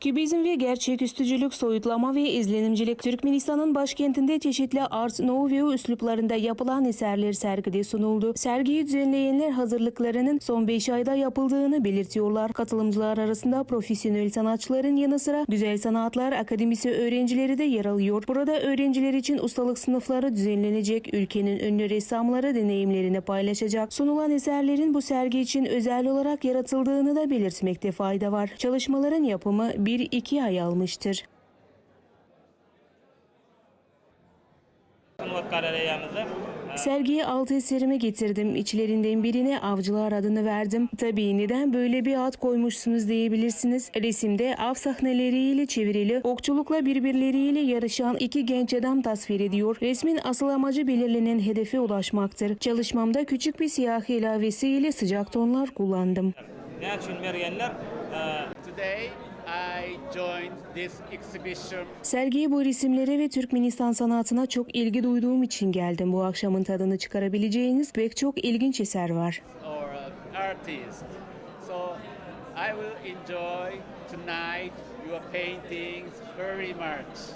Kübizm ve gerçeküstücülük, soyutlama ve izlenimcilik Türkmenistan'ın başkentinde çeşitli Art Nouveau üsluplarında yapılan eserler sergide sunuldu. Sergiyi düzenleyenler hazırlıklarının son 5 ayda yapıldığını belirtiyorlar. Katılımcılar arasında profesyonel sanatçıların yanı sıra Güzel Sanatlar Akademisi öğrencileri de yer alıyor. Burada öğrenciler için ustalık sınıfları düzenlenecek. Ülkenin ünlü ressamları deneyimlerini paylaşacak. Sunulan eserlerin bu sergi için özel olarak yaratıldığını da belirtmekte fayda var. Çalışmaların yapımı 1-2 ay almıştır. Sergiye altı eserimi getirdim. İçlerinden birine Avcılar adını verdim. Tabii neden böyle bir ad koymuşsunuz diyebilirsiniz. Resimde av sahneleriyle çevrili, okçulukla birbirleriyle yarışan iki genç adam tasvir ediyor. Resmin asıl amacı belirlenen hedefe ulaşmaktır. Çalışmamda küçük bir siyah ilavesiyle sıcak tonlar kullandım. ne için bergenler Today I joined this exhibition Sergiye bu resimlere ve Türkmenistan sanatına çok ilgi duyduğum için geldim. Bu akşamın tadını çıkarabileceğiniz pek çok ilginç eser var. uh, I will enjoy tonight your paintings very much.